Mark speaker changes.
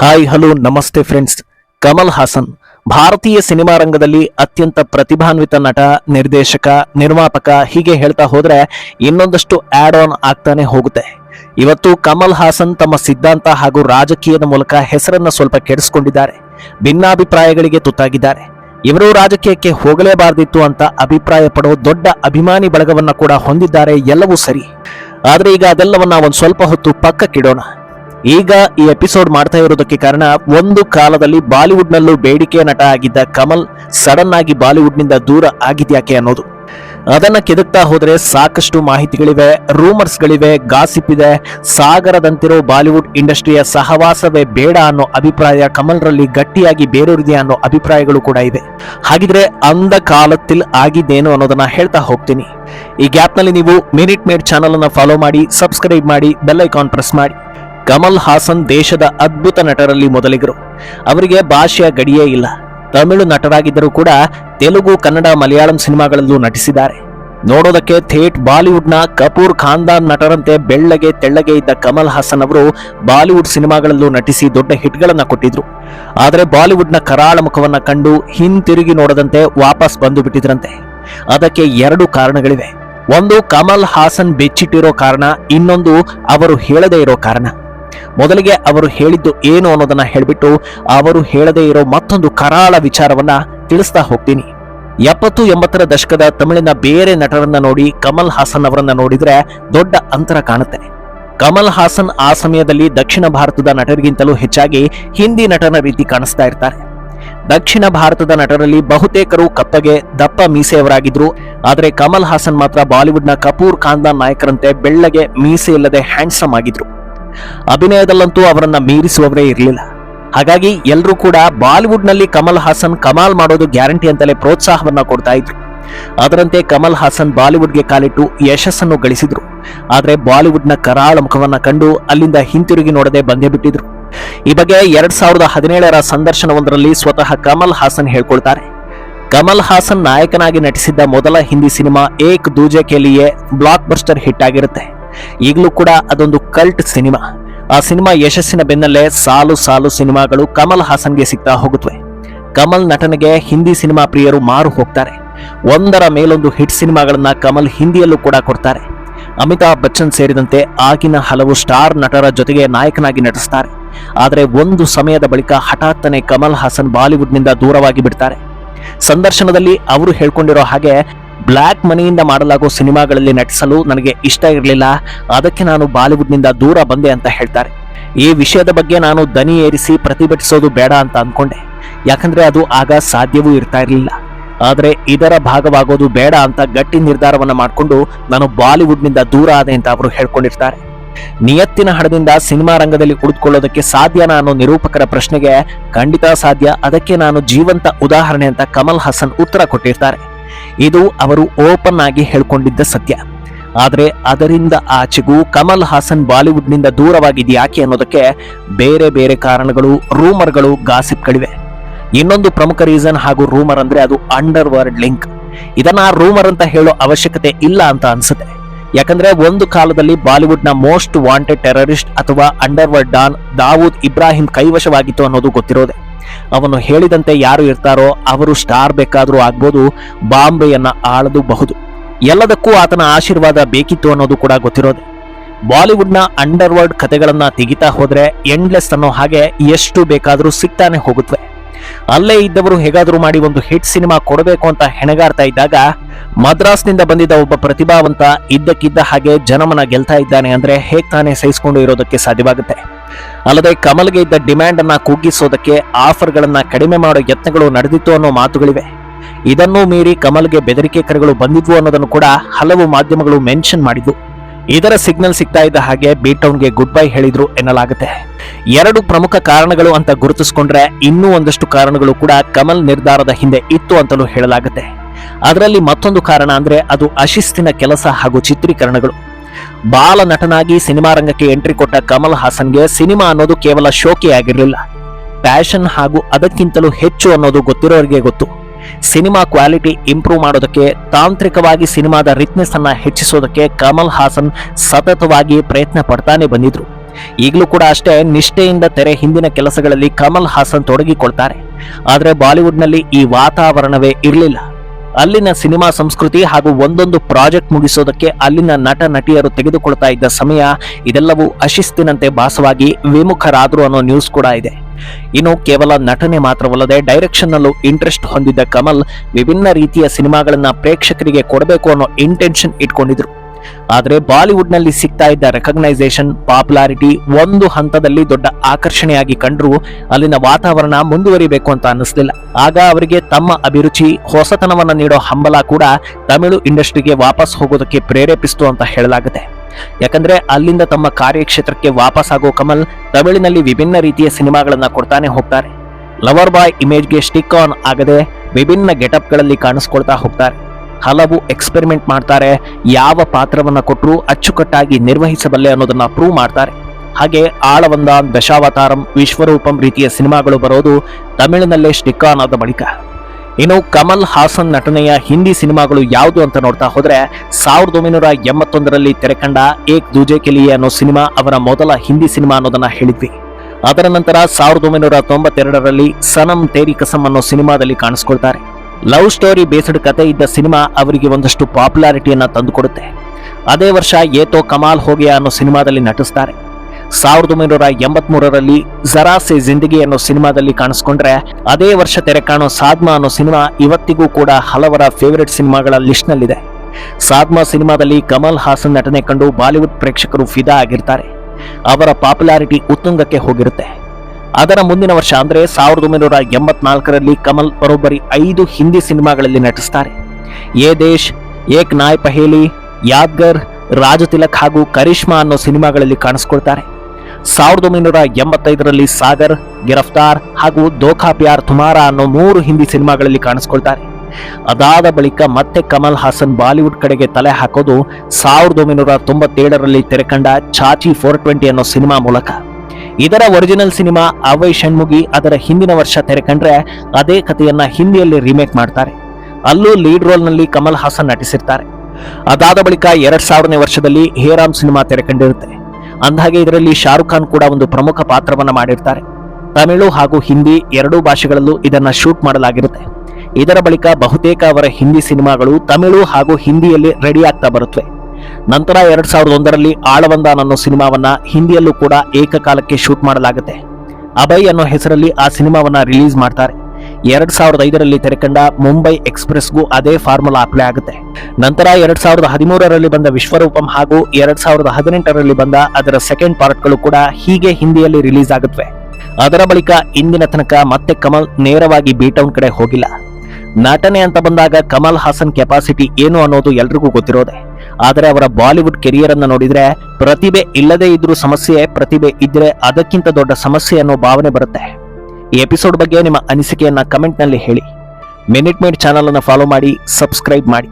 Speaker 1: Hi, hello, ನಮಸ್ತೆ friends Kamal Haasan, ಭಾರತೀಯ cinema ರಂಗದಲ್ಲಿ ಅತ್ಯಂತ ಪ್ರತಿಭಾನ್ವಿತ ನಟ, ನಿರ್ದೇಶಕ, ನಿರ್ಮಾಪಕ ಹೀಗೆ ಹೇಳ್ತಾ ಹೋದ್ರೆ ಇನ್ನೊಂದಷ್ಟು ಆಡ್ ಆನ್ ಆಗ್ತಾನೆ ಹೋಗುತ್ತೆ. ಇವತ್ತು ಕಮಲ್ ಹಾಸನ್ ತಮ್ಮ ಸಿದ್ಧಾಂತ ಹಾಗೂ ರಾಜಕೀಯದ ಮೂಲಕ ಹೆಸರನ್ನ ಸ್ವಲ್ಪ ಕೆಡಿಸಿಕೊಂಡಿದ್ದಾರೆ. ಭಿನ್ನಾಭಿಪ್ರಾಯಗಳಿಗೆ ತುತ್ತಾಗಿದ್ದಾರೆ. ಇವರು ರಾಜಕೀಯಕ್ಕೆ ಹೋಗಲೇಬಾರದಿತ್ತು ಅಂತ ಅಭಿಪ್ರಾಯ ಪಡೋ ದೊಡ್ಡ ಅಭಿಮಾನಿ ಬಳಗವನ್ನ ಕೂಡ ಹೊಂದಿದ್ದಾರೆ ಎಲ್ಲವೂ ಸರಿ. ಆದರೆ ಈಗ ಅದೆಲ್ಲವನ್ನ ಒಂದ್ ಸ್ವಲ್ಪ ಹೊತ್ತು ಪಕ್ಕಕ್ಕಿಡೋಣ. ಈಗ ಈ ಎಪಿಸೋಡ್ ಮಾಡ್ತಾ ಇರೋದಕ್ಕೆ ಕಾರಣ ಒಂದು ಕಾಲದಲ್ಲಿ ಬಾಲಿವುಡ್ ನಲ್ಲೂ ಬೇಡಿಕೆ ನಟ ಆಗಿದ್ದ ಕಮಲ್ ಸಡನ್ ಆಗಿ ಬಾಲಿವುಡ್ನಿಂದ ದೂರ ಆಗಿದ್ಯಾಕೆ ಅನ್ನೋದು. ಅದನ್ನ ಕೆದಕ್ತಾ ಹೋದ್ರೆ ಸಾಕಷ್ಟು ಮಾಹಿತಿಗಳಿವೆ ರೂಮರ್ಸ್ ಗಳಿವೆ ಗಾಸಿಪ್ ಇದೆ. ಸಾಗರದಂತಿರೋ ಬಾಲಿವುಡ್ ಇಂಡಸ್ಟ್ರಿಯ ಸಹವಾಸವೇ ಬೇಡ ಅನ್ನೋ ಅಭಿಪ್ರಾಯ ಕಮಲ್ರಲ್ಲಿ ಗಟ್ಟಿಯಾಗಿ ಬೇರೂರಿದೆ ಅನ್ನೋ ಅಭಿಪ್ರಾಯಗಳು ಕೂಡ ಇವೆ ಹಾಗಿದ್ರೆ ಅಂದ ಕಾಲತ್ತಿಲ್ ಆಗಿದ್ದೇನು ಅನ್ನೋದನ್ನ ಹೇಳ್ತಾ ಹೋಗ್ತೀನಿ. ಈ ಗ್ಯಾಪ್ನಲ್ಲಿ ನೀವು ಮಿನಿಟ್ ಮೇಡ್ ಚಾನಲ್ ಅನ್ನ ಫಾಲೋ ಮಾಡಿ ಸಬ್ಸ್ಕ್ರೈಬ್ ಮಾಡಿ ಬೆಲ್ ಐಕಾನ್ ಪ್ರೆಸ್ ಮಾಡಿ. ಕಮಲ್ ಹಾಸನ್ ದೇಶದ ಅದ್ಭುತ ನಟರಲ್ಲಿ ಮೊದಲಿಗರು. ಅವರಿಗೆ ಭಾಷೆಯ ಗಡಿಯೇ ಇಲ್ಲ. ತಮಿಳು ನಟರಾಗಿದ್ದರೂ ಕೂಡ ತೆಲುಗು, ಕನ್ನಡ, ಮಲಯಾಳಂ ಸಿನಿಮಾಗಳಲ್ಲೂ ನಟಿಸಿದ್ದಾರೆ. ನೋಡೋದಕ್ಕೆ ಥೇಟ್ ಬಾಲಿವುಡ್ನ ಕಪೂರ್ ಖಾನ್ದಾನ್ ನಟರಂತೆ ಬೆಳ್ಳಗೆ ತೆಳ್ಳಗೆ ಇದ್ದ ಕಮಲ್ ಹಾಸನ್ ಅವರು ಬಾಲಿವುಡ್ ಸಿನಿಮಾಗಳಲ್ಲೂ ನಟಿಸಿ ದೊಡ್ಡ ಹಿಟ್ಗಳನ್ನು ಕೊಟ್ಟಿದ್ರು. ಆದರೆ ಬಾಲಿವುಡ್ನ ಕರಾಳ ಮುಖವನ್ನು ಕಂಡು ಹಿಂತಿರುಗಿ ನೋಡದಂತೆ ವಾಪಸ್ ಬಂದು ಬಿಟ್ಟಿದ್ರಂತೆ ಅದಕ್ಕೆ ಎರಡು ಕಾರಣಗಳಿವೆ. ಒಂದು, ಕಮಲ್ ಹಾಸನ್ ಬೆಚ್ಚಿಟ್ಟಿರೋ ಕಾರಣ, ಇನ್ನೊಂದು, ಅವರು ಹೇಳದೇ ಇರೋ ಕಾರಣ. ಮೊದಲಿಗೆ ಅವರು ಹೇಳಿದ್ದು ಏನು ಅನ್ನೋದನ್ನ ಹೇಳಿಬಿಟ್ಟು ಅವರು ಹೇಳದೇ ಇರೋ ಮತ್ತೊಂದು ಕರಾಳ ವಿಚಾರವನ್ನ ತಿಳಿಸ್ತಾ ಹೋಗ್ತೀನಿ. ಎಪ್ಪತ್ತು ಎಂಬತ್ತರ ದಶಕದ ತಮಿಳಿನ ಬೇರೆ ನಟರನ್ನ ನೋಡಿ ಕಮಲ್ ಹಾಸನ್ ಅವರನ್ನ ನೋಡಿದ್ರೆ ದೊಡ್ಡ ಅಂತರ ಕಾಣುತ್ತೆ. ಕಮಲ್ ಹಾಸನ್ ಆ ಸಮಯದಲ್ಲಿ ದಕ್ಷಿಣ ಭಾರತದ ನಟರಿಗಿಂತಲೂ ಹೆಚ್ಚಾಗಿ ಹಿಂದಿ ನಟನ ರೀತಿ ಕಾಣಿಸ್ತಾ ಇರ್ತಾರೆ. ದಕ್ಷಿಣ ಭಾರತದ ನಟರಲ್ಲಿ ಬಹುತೇಕರು ಕಪ್ಪಗೆ ದಪ್ಪ ಮೀಸೆಯವರಾಗಿದ್ರು. ಆದರೆ ಕಮಲ್ ಹಾಸನ್ ಮಾತ್ರ ಬಾಲಿವುಡ್ನ ಕಪೂರ್ ಖಾನ್ದಾನ್ ನಾಯಕರಂತೆ ಬೆಳ್ಳಗೆ ಮೀಸೆ ಇಲ್ಲದೆ ಹ್ಯಾಂಡ್ಸಮ್ ಆಗಿದ್ರು. ಅಭಿನಯದಲ್ಲಂತೂ ಅವರನ್ನ ಮೀರಿಸುವವರೇ ಇರಲಿಲ್ಲ. ಹಾಗಾಗಿ ಎಲ್ಲರೂ ಕೂಡ ಬಾಲಿವುಡ್ನಲ್ಲಿ ಕಮಲ್ ಹಾಸನ್ ಕಮಾಲ್ ಮಾಡೋದು ಗ್ಯಾರಂಟಿ ಅಂತಲೇ ಪ್ರೋತ್ಸಾಹವನ್ನ ಕೊಡ್ತಾ ಇದ್ರು. ಅದರಂತೆ ಕಮಲ್ ಹಾಸನ್ ಬಾಲಿವುಡ್ಗೆ ಕಾಲಿಟ್ಟು ಯಶಸ್ಸನ್ನು ಗಳಿಸಿದ್ರು. ಆದ್ರೆ ಬಾಲಿವುಡ್ನ ಕರಾಳ ಮುಖವನ್ನ ಕಂಡು ಅಲ್ಲಿಂದ ಹಿಂತಿರುಗಿ ನೋಡದೆ ಬಂದೇ ಬಿಟ್ಟಿದ್ರು. ಈ ಬಗ್ಗೆ ಎರಡ್ ಸಾವಿರದ ಹದಿನೇಳರ ಸಂದರ್ಶನವೊಂದರಲ್ಲಿ ಸ್ವತಃ ಕಮಲ್ ಹಾಸನ್ ಹೇಳ್ಕೊಳ್ತಾರೆ. ಕಮಲ್ ಹಾಸನ್ ನಾಯಕನಾಗಿ ನಟಿಸಿದ್ದ ಮೊದಲ Hindi cinema Ek Duje Keliye blockbuster hit ಆಗಿರುತ್ತೆ. ಈಗಲೂ ಕೂಡ ಅದೊಂದು ಕಲ್ಟ್ ಸಿನಿಮಾ. ಆ ಸಿನಿಮಾ ಯಶಸ್ಸಿನ ಬೆನ್ನಲ್ಲೇ ಸಾಲು ಸಾಲು ಸಿನಿಮಾಗಳು ಕಮಲ್ ಹಾಸನ್ಗೆ ಸಿಗ್ತಾ ಹೋಗುತ್ತವೆ ಕಮಲ್ ನಟನೆಗೆ ಹಿಂದಿ ಸಿನಿಮಾ ಪ್ರಿಯರು ಮಾರು ಹೋಗ್ತಾರೆ. ಒಂದರ ಮೇಲೊಂದು ಹಿಟ್ ಸಿನಿಮಾಗಳನ್ನ ಕಮಲ್ ಹಿಂದಿಯಲ್ಲೂ ಕೂಡ ಕೊಡ್ತಾರೆ. ಅಮಿತಾಬ್ ಬಚ್ಚನ್ ಸೇರಿದಂತೆ ಆಗಿನ ಹಲವು ಸ್ಟಾರ್ ನಟರ ಜೊತೆಗೆ ನಾಯಕನಾಗಿ ನಟಿಸ್ತಾರೆ. ಆದರೆ ಒಂದು ಸಮಯದ ಬಳಿಕ ಹಠಾತ್ತನೆ ಕಮಲ್ ಹಾಸನ್ ಬಾಲಿವುಡ್ನಿಂದ ದೂರವಾಗಿ ಬಿಡ್ತಾರೆ. ಸಂದರ್ಶನದಲ್ಲಿ ಅವರು ಹೇಳ್ಕೊಂಡಿರೋ ಹಾಗೆ ಬ್ಲ್ಯಾಕ್ ಮನಿಯಿಂದ ಮಾಡಲಾಗುವ ಸಿನಿಮಾಗಳಲ್ಲಿ ನಟಿಸಲು ನನಗೆ ಇಷ್ಟ ಇರಲಿಲ್ಲ. ಅದಕ್ಕೆ ನಾನು ಬಾಲಿವುಡ್ನಿಂದ ದೂರ ಬಂದೆ ಅಂತ ಹೇಳ್ತಾರೆ. ಈ ವಿಷಯದ ಬಗ್ಗೆ ನಾನು ದನಿ ಏರಿಸಿ ಪ್ರತಿಭಟಿಸೋದು ಬೇಡ ಅಂತ ಅಂದ್ಕೊಂಡೆ ಯಾಕಂದ್ರೆ ಅದು ಆಗ ಸಾಧ್ಯವೂ ಇರ್ತಾ ಇರಲಿಲ್ಲ. ಆದರೆ ಇದರ ಭಾಗವಾಗೋದು ಬೇಡ ಅಂತ ಗಟ್ಟಿ ನಿರ್ಧಾರವನ್ನು ಮಾಡಿಕೊಂಡು ನಾನು ಬಾಲಿವುಡ್ನಿಂದ ದೂರ ಆದೆ ಅಂತ ಅವರು ಹೇಳ್ಕೊಂಡಿರ್ತಾರೆ. ನಿಯತ್ತಿನ ಹಣದಿಂದ ಸಿನಿಮಾ ರಂಗದಲ್ಲಿ ಕುಳಿತುಕೊಳ್ಳೋದಕ್ಕೆ ಸಾಧ್ಯನಾ ಅನ್ನೋ ನಿರೂಪಕರ ಪ್ರಶ್ನೆಗೆ ಖಂಡಿತ ಸಾಧ್ಯ. ಅದಕ್ಕೆ ನಾನು ಜೀವಂತ ಉದಾಹರಣೆ ಅಂತ ಕಮಲ್ ಹಾಸನ್ ಉತ್ತರ ಕೊಟ್ಟಿರ್ತಾರೆ. ಇದು ಅವರು ಓಪನ್ ಆಗಿ ಹೇಳ್ಕೊಂಡಿದ್ದ ಸತ್ಯ. ಆದರೆ ಅದರಿಂದ ಆಚೆಗೂ ಕಮಲ್ ಹಾಸನ್ ಬಾಲಿವುಡ್ನಿಂದ ದೂರವಾಗಿದ್ದು ಯಾಕೆ ಅನ್ನೋದಕ್ಕೆ ಬೇರೆ ಬೇರೆ ಕಾರಣಗಳು, ರೂಮರ್ಗಳು, ಗಾಸಿಪ್ಗಳಿವೆ. ಇನ್ನೊಂದು ಪ್ರಮುಖ ರೀಸನ್ ಹಾಗೂ ರೂಮರ್ ಅಂದ್ರೆ ಅದು ಅಂಡರ್ ವರ್ಲ್ಡ್ ಲಿಂಕ್. ಇದನ್ನ ರೂಮರ್ ಅಂತ ಹೇಳೋ ಅವಶ್ಯಕತೆ ಇಲ್ಲ ಅಂತ ಅನ್ಸುತ್ತೆ. ಯಾಕಂದ್ರೆ ಒಂದು ಕಾಲದಲ್ಲಿ ಬಾಲಿವುಡ್ನ ಮೋಸ್ಟ್ ವಾಂಟೆಡ್ ಟೆರರಿಸ್ಟ್ ಅಥವಾ underworld don Dawood Ibrahim ಕೈವಶವಾಗಿತ್ತು ಅನ್ನೋದು ಗೊತ್ತಿರೋದೆ. ಅವನು ಹೇಳಿದಂತೆ ಯಾರು ಇರ್ತಾರೋ ಅವರು ಸ್ಟಾರ್ ಬೇಕಾದರೂ ಆಗ್ಬೋದು, ಬಾಂಬೆಯನ್ನ ಆಳದಬಹುದು. ಎಲ್ಲದಕ್ಕೂ ಆತನ ಆಶೀರ್ವಾದ ಬೇಕಿತ್ತು ಅನ್ನೋದು ಕೂಡ ಗೊತ್ತಿರೋದು. ಬಾಲಿವುಡ್ನ ಅಂಡರ್ ವರ್ಲ್ಡ್ ಕಥೆಗಳನ್ನ ತೆಗಿತಾ ಹೋದ್ರೆ ಎಂಡ್ಲೆಸ್ ಅನ್ನೋ ಹಾಗೆ ಎಷ್ಟು ಬೇಕಾದರೂ ಸಿಗ್ತಾನೆ ಹೋಗುತ್ತವೆ ಅಲ್ಲೇ ಇದ್ದವರು ಹೇಗಾದರೂ ಮಾಡಿ ಒಂದು ಹಿಟ್ ಸಿನಿಮಾ ಕೊಡಬೇಕು ಅಂತ ಹೆಣಗಾಡ್ತಾ ಇದ್ದಾಗ ಮದ್ರಾಸ್ನಿಂದ ಬಂದಿದ್ದ ಒಬ್ಬ ಪ್ರತಿಭಾವಂತ ಇದ್ದಕ್ಕಿದ್ದ ಹಾಗೆ ಜನಮನ ಗೆಲ್ತಾ ಇದ್ದಾನೆ ಅಂದ್ರೆ ಹೇಗ್ ತಾನೇ ಸಹಿಸಿಕೊಂಡು ಇರೋದಕ್ಕೆ ಸಾಧ್ಯವಾಗುತ್ತೆ? ಅಲ್ಲದೆ ಕಮಲ್ಗೆ ಇದ್ದ ಡಿಮ್ಯಾಂಡ್ ಅನ್ನ ಕುಗ್ಗಿಸೋದಕ್ಕೆ ಆಫರ್ಗಳನ್ನ ಕಡಿಮೆ ಮಾಡೋ ಯತ್ನಗಳು ನಡೆದಿತ್ತು ಅನ್ನೋ ಮಾತುಗಳಿವೆ. ಇದನ್ನೂ ಮೀರಿ ಕಮಲ್ಗೆ ಬೆದರಿಕೆ ಕರೆಗಳು ಬಂದಿದ್ವು ಅನ್ನೋದನ್ನು ಕೂಡ ಹಲವು ಮಾಧ್ಯಮಗಳು ಮೆನ್ಷನ್ ಮಾಡಿದ್ವು. ಇದರ ಸಿಗ್ನಲ್ ಸಿಗ್ತಾ ಇದ್ದ ಹಾಗೆ ಬಿ ಟೌನ್ಗೆ ಗುಡ್ ಬೈ ಹೇಳಿದ್ರು ಎನ್ನಲಾಗುತ್ತೆ. ಎರಡು ಪ್ರಮುಖ ಕಾರಣಗಳು ಅಂತ ಗುರುತಿಸ್ಕೊಂಡ್ರೆ ಇನ್ನೂ ಒಂದಷ್ಟು ಕಾರಣಗಳು ಕೂಡ ಕಮಲ್ ನಿರ್ಧಾರದ ಹಿಂದೆ ಇತ್ತು ಅಂತಲೂ ಹೇಳಲಾಗುತ್ತೆ. ಅದರಲ್ಲಿ ಮತ್ತೊಂದು ಕಾರಣ ಅಂದ್ರೆ ಅದು ಅಶಿಸ್ತಿನ ಕೆಲಸ ಹಾಗೂ ಚಿತ್ರೀಕರಣಗಳು. ಬಾಲ ನಟನಾಗಿ ಸಿನಿಮಾ ರಂಗಕ್ಕೆ ಎಂಟ್ರಿ ಕೊಟ್ಟ ಕಮಲ್ ಹಾಸನ್ಗೆ ಸಿನಿಮಾ ಅನ್ನೋದು ಕೇವಲ ಶೋಕಿಯಾಗಿರಲಿಲ್ಲ ಪ್ಯಾಷನ್ ಹಾಗೂ ಅದಕ್ಕಿಂತಲೂ ಹೆಚ್ಚು ಅನ್ನೋದು ಗೊತ್ತಿರೋರಿಗೆ ಗೊತ್ತು. ಸಿನಿಮಾ ಕ್ವಾಲಿಟಿ ಇಂಪ್ರೂವ್ ಮಾಡೋದಕ್ಕೆ, ತಾಂತ್ರಿಕವಾಗಿ ಸಿನಿಮಾದ ರಿಚ್ನೆಸ್ ಅನ್ನ ಹೆಚ್ಚಿಸೋದಕ್ಕೆ ಕಮಲ್ ಹಾಸನ್ ಸತತವಾಗಿ ಪ್ರಯತ್ನ ಪಡ್ತಾನೆ ಬಂದಿದ್ರು. ಈಗಲೂ ಕೂಡ ಅಷ್ಟೇ ನಿಷ್ಠೆಯಿಂದ ತೆರೆ ಹಿಂದಿನ ಕೆಲಸಗಳಲ್ಲಿ ಕಮಲ್ ಹಾಸನ್ ತೊಡಗಿಕೊಳ್ತಾರೆ. ಆದರೆ ಬಾಲಿವುಡ್ನಲ್ಲಿ ಈ ವಾತಾವರಣವೇ ಇರಲಿಲ್ಲ. ಅಲ್ಲಿನ ಸಿನಿಮಾ ಸಂಸ್ಕೃತಿ ಹಾಗೂ ಒಂದೊಂದು ಪ್ರಾಜೆಕ್ಟ್ ಮುಗಿಸೋದಕ್ಕೆ ಅಲ್ಲಿನ ನಟ ನಟಿಯರು ತೆಗೆದುಕೊಳ್ತಾ ಇದ್ದ ಸಮಯ ಇದೆಲ್ಲವೂ ಅಶಿಸ್ತಿನಂತೆ ಭಾಸವಾಗಿ ವಿಮುಖರಾದರು ಅನ್ನೋ ನ್ಯೂಸ್ ಕೂಡ ಇದೆ. ಇನ್ನು ಕೇವಲ ನಟನೆ ಮಾತ್ರವಲ್ಲದೆ ಡೈರೆಕ್ಷನ್ ನಲ್ಲೂ ಇಂಟ್ರೆಸ್ಟ್ ಹೊಂದಿದ್ದ ಕಮಲ್ ವಿಭಿನ್ನ ರೀತಿಯ ಸಿನಿಮಾಗಳನ್ನ ಪ್ರೇಕ್ಷಕರಿಗೆ ಕೊಡಬೇಕು ಅನ್ನೋ ಇಂಟೆನ್ಷನ್ ಇಟ್ಕೊಂಡಿದ್ರು. ಆದ್ರೆ ಬಾಲಿವುಡ್ನಲ್ಲಿ ಸಿಗ್ತಾ ಇದ್ದ ರೆಕಗ್ನೈಸೇಷನ್ ಪಾಪ್ಯುಲಾರಿಟಿ ಒಂದು ಹಂತದಲ್ಲಿ ದೊಡ್ಡ ಆಕರ್ಷಣೆಯಾಗಿ ಕಂಡ್ರು ಅಲ್ಲಿನ ವಾತಾವರಣ ಮುಂದುವರಿಬೇಕು ಅಂತ ಅನ್ನಿಸ್ಲಿಲ್ಲ. ಆಗ ಅವರಿಗೆ ತಮ್ಮ ಅಭಿರುಚಿ, ಹೊಸತನವನ್ನ ನೀಡೋ ಹಂಬಲ ಕೂಡ ತಮಿಳು ಇಂಡಸ್ಟ್ರಿಗೆ ವಾಪಸ್ ಹೋಗೋದಕ್ಕೆ ಪ್ರೇರೇಪಿಸ್ತು ಅಂತ ಹೇಳಲಾಗುತ್ತೆ. ಯಾಕಂದ್ರೆ ಅಲ್ಲಿಂದ ತಮ್ಮ ಕಾರ್ಯಕ್ಷೇತ್ರಕ್ಕೆ ವಾಪಸ್ ಆಗೋ ಕಮಲ್ ತಮಿಳಿನಲ್ಲಿ ವಿಭಿನ್ನ ರೀತಿಯ ಸಿನಿಮಾಗಳನ್ನ ಕೊಡ್ತಾನೆ ಹೋಗ್ತಾರೆ. ಲವರ್ ಬಾಯ್ ಇಮೇಜ್ಗೆ ಸ್ಟಿಕ್ ಆನ್ ಆಗದೆ ವಿಭಿನ್ನ ಗೆಟಪ್ಗಳಲ್ಲಿ ಕಾಣಿಸ್ಕೊಳ್ತಾ ಹೋಗ್ತಾರೆ. ಹಲವು ಎಕ್ಸ್ಪೆರಿಮೆಂಟ್ ಮಾಡ್ತಾರೆ, ಯಾವ ಪಾತ್ರವನ್ನ ಕೊಟ್ಟರೂ ಅಚ್ಚುಕಟ್ಟಾಗಿ ನಿರ್ವಹಿಸಬಲ್ಲೆ ಅನ್ನೋದನ್ನ ಪ್ರೂವ್ ಮಾಡ್ತಾರೆ. ಹಾಗೆ ಆಳವಂದ ದಶಾವತಾರಂ ವಿಶ್ವರೂಪಂ ರೀತಿಯ ಸಿನಿಮಾಗಳು ಬರೋದು ತಮಿಳಿನಲ್ಲೇ ಸ್ಟಿಕ್ ಆನ್ ಆದ ಬಳಿಕ. ಇನ್ನು ಕಮಲ್ ಹಾಸನ್ ನಟನೆಯ ಹಿಂದಿ ಸಿನಿಮಾಗಳು ಯಾವುದು ಅಂತ ನೋಡ್ತಾ ಹೋದ್ರೆ ಸಾವಿರದ ಒಂಬೈನೂರ ಎಂಬತ್ತೊಂದರಲ್ಲಿ ತೆರೆಕಂಡ ಏಕ್ ದೂಜೆ ಕೆಲಿಯೇ ಅನ್ನೋ ಸಿನಿಮಾ ಅವರ ಮೊದಲ ಹಿಂದಿ ಸಿನಿಮಾ ಅನ್ನೋದನ್ನ ಹೇಳಿದ್ವಿ. ಅದರ ನಂತರ ಸಾವಿರದ ಒಂಬೈನೂರ ತೊಂಬತ್ತೆರಡರಲ್ಲಿ ಸನಂ ತೇರಿ ಕಸಂ ಅನ್ನೋ ಸಿನಿಮಾದಲ್ಲಿ ಕಾಣಿಸ್ಕೊಳ್ತಾರೆ. ಲವ್ ಸ್ಟೋರಿ ಬೇಸ್ಡ್ ಕತೆ ಇದ್ದ ಸಿನಿಮಾ ಅವರಿಗೆ ಒಂದಷ್ಟು ಪಾಪ್ಯುಲಾರಿಟಿಯನ್ನ ತಂದುಕೊಡುತ್ತೆ. ಅದೇ ವರ್ಷ ಏತೋ ಕಮಾಲ್ ಹೋಗಿಯಾ ಅನ್ನೋ ಸಿನಿಮಾದಲ್ಲಿ ನಟಿಸ್ತಾರೆ. ಸಾವಿರದ ಒಂಬೈನೂರ ಎಂಬತ್ಮೂರರಲ್ಲಿ ಜರಾ ಸೆ ಜಿಂದಗಿ ಅನ್ನೋ ಸಿನಿಮಾದಲ್ಲಿ ಕಾಣಿಸ್ಕೊಂಡ್ರೆ ಅದೇ ವರ್ಷ ತೆರೆ ಕಾಣೋ ಸಾದ್ಮಾ ಅನ್ನೋ ಸಿನಿಮಾ ಇವತ್ತಿಗೂ ಕೂಡ ಹಲವರ ಫೇವರೆಟ್ ಸಿನಿಮಾಗಳ ಲಿಸ್ಟ್ನಲ್ಲಿದೆ ಸಾದ್ಮಾ ಸಿನಿಮಾದಲ್ಲಿ ಕಮಲ್ ಹಾಸನ್ ನಟನೆ ಕಂಡು ಬಾಲಿವುಡ್ ಪ್ರೇಕ್ಷಕರು ಫಿದಾ ಆಗಿರ್ತಾರೆ. ಅವರ ಪಾಪ್ಯುಲಾರಿಟಿ ಉತ್ತುಂಗಕ್ಕೆ ಹೋಗಿರುತ್ತೆ. ಅದರ ಮುಂದಿನ ವರ್ಷ ಅಂದ್ರೆ ಸಾವಿರದ ಒಂಬೈನೂರ ಎಂಬತ್ನಾಲ್ಕರಲ್ಲಿ ಕಮಲ್ ಬರೋಬ್ಬರಿ ಐದು ಹಿಂದಿ ಸಿನಿಮಾಗಳಲ್ಲಿ ನಟಿಸ್ತಾರೆ. ಏ ದೇಶ್, ಏಕ್ ನಾಯ್ ಪಹೇಲಿ, ಯಾದ್ಗರ್ ರಾಜತಿಲಕ್ ಹಾಗೂ ಕರಿಷ್ಮಾ ಅನ್ನೋ ಸಿನಿಮಾಗಳಲ್ಲಿ ಕಾಣಿಸ್ಕೊಳ್ತಾರೆ. ಸಾವಿರದ ಒಂಬೈನೂರ ಎಂಬತ್ತೈದರಲ್ಲಿ ಸಾಗರ್, ಗಿರಫ್ತಾರ್ ಹಾಗೂ ದೋಖಾ ಪ್ಯಾರ್ ತುಮಾರಾ ಅನ್ನೋ ಮೂರು ಹಿಂದಿ ಸಿನಿಮಾಗಳಲ್ಲಿ ಕಾಣಿಸ್ಕೊಳ್ತಾರೆ. ಅದಾದ ಬಳಿಕ ಮತ್ತೆ ಕಮಲ್ ಹಾಸನ್ ಬಾಲಿವುಡ್ ಕಡೆಗೆ ತಲೆ ಹಾಕೋದು ಸಾವಿರದ ಒಂಬೈನೂರ ತೊಂಬತ್ತೇಳರಲ್ಲಿ ತೆರೆಕಂಡ ಚಾಚಿ ಫೋರ್ ಟ್ವೆಂಟಿ ಅನ್ನೋ ಸಿನಿಮಾ ಮೂಲಕ. ಇದರ ಒರಿಜಿನಲ್ ಸಿನಿಮಾ ಅವೈ ಷಣ್ಮುಗಿ ಅದರ ಹಿಂದಿನ ವರ್ಷ ತೆರೆಕಂಡ್ರೆ ಅದೇ ಕಥೆಯನ್ನ ಹಿಂದಿಯಲ್ಲಿ ರೀಮೇಕ್ ಮಾಡ್ತಾರೆ. ಅಲ್ಲೂ ಲೀಡ್ ರೋಲ್ನಲ್ಲಿ ಕಮಲ್ ಹಾಸನ್ ನಟಿಸಿರ್ತಾರೆ. ಅದಾದ ಬಳಿಕ ಎರಡ್ ಸಾವಿರನೇ ವರ್ಷದಲ್ಲಿ ಹೇರಾಮ್ ಸಿನಿಮಾ ತೆರೆಕಂಡಿರುತ್ತೆ. ಅಂದಹಾಗೆ ಇದರಲ್ಲಿ ಶಾರುಖ್ ಖಾನ್ ಕೂಡ ಒಂದು ಪ್ರಮುಖ ಪಾತ್ರವನ್ನು ಮಾಡಿರ್ತಾರೆ. ತಮಿಳು ಹಾಗೂ ಹಿಂದಿ ಎರಡೂ ಭಾಷೆಗಳಲ್ಲೂ ಇದನ್ನ ಶೂಟ್ ಮಾಡಲಾಗಿರುತ್ತೆ. ಇದರ ಬಳಿಕ ಬಹುತೇಕ ಅವರ ಹಿಂದಿ ಸಿನಿಮಾಗಳು ತಮಿಳು ಹಾಗೂ ಹಿಂದಿಯಲ್ಲಿ ರೆಡಿ ಆಗ್ತಾ ಬರುತ್ತವೆ ನಂತರ ಎರಡ್ ಸಾವಿರದ ಒಂದರಲ್ಲಿ ಆಳವಂದಾನ್ ಅನ್ನೋ ಸಿನಿಮಾವನ್ನ ಹಿಂದಿಯಲ್ಲೂ ಕೂಡ ಏಕಕಾಲಕ್ಕೆ ಶೂಟ್ ಮಾಡಲಾಗುತ್ತೆ. ಅಭಯ್ ಅನ್ನೋ ಹೆಸರಲ್ಲಿ ಆ ಸಿನಿಮಾವನ್ನ ರಿಲೀಸ್ ಮಾಡ್ತಾರೆ. ಎರಡ್ ಸಾವಿರದ ಐದರಲ್ಲಿ ತೆರೆಕಂಡ ಮುಂಬೈ ಎಕ್ಸ್ಪ್ರೆಸ್ಗೂ ಅದೇ ಫಾರ್ಮುಲಾ ಅಪ್ಲೈ ಆಗುತ್ತೆ. ನಂತರ ಎರಡ್ ಸಾವಿರದ ಹದಿಮೂರರಲ್ಲಿ ಬಂದ ವಿಶ್ವರೂಪಂ ಹಾಗೂ ಎರಡ್ ಸಾವಿರದ ಹದಿನೆಂಟರಲ್ಲಿ ಬಂದ ಅದರ ಸೆಕೆಂಡ್ ಪಾರ್ಟ್ಗಳು ಕೂಡ ಹೀಗೆ ಹಿಂದಿಯಲ್ಲಿ ರಿಲೀಸ್ ಆಗುತ್ತವೆ ಅದರ ಬಳಿಕ ಇಂದಿನ ತನಕ ಮತ್ತೆ ಕಮಲ್ ನೇರವಾಗಿ ಬೀಟೌನ್ ಕಡೆ ಹೋಗಿಲ್ಲ. ನಟನೆ ಅಂತ ಬಂದಾಗ ಕಮಲ್ ಹಾಸನ್ ಕೆಪಾಸಿಟಿ ಏನು ಅನ್ನೋದು ಎಲ್ರಿಗೂ ಗೊತ್ತಿರೋದೆ. ಆದರೆ ಅವರ ಬಾಲಿವುಡ್ ಕೆರಿಯರ್ ಅನ್ನ ನೋಡಿದ್ರೆ ಪ್ರತಿಭೆ ಇಲ್ಲದೇ ಇದ್ರೂ ಸಮಸ್ಯೆ, ಪ್ರತಿಭೆ ಇದ್ರೆ ಅದಕ್ಕಿಂತ ದೊಡ್ಡ ಸಮಸ್ಯೆ ಅನ್ನೋ ಭಾವನೆ ಬರುತ್ತೆ. ಈ ಎಪಿಸೋಡ್ ಬಗ್ಗೆ ನಿಮ್ಮ ಅನಿಸಿಕೆಯನ್ನು ಕಮೆಂಟ್ನಲ್ಲಿ ಹೇಳಿ. ಮಿನಿಟ್ ಮೇಡ್ ಚಾನಲನ್ನು ಫಾಲೋ ಮಾಡಿ ಸಬ್ಸ್ಕ್ರೈಬ್ ಮಾಡಿ.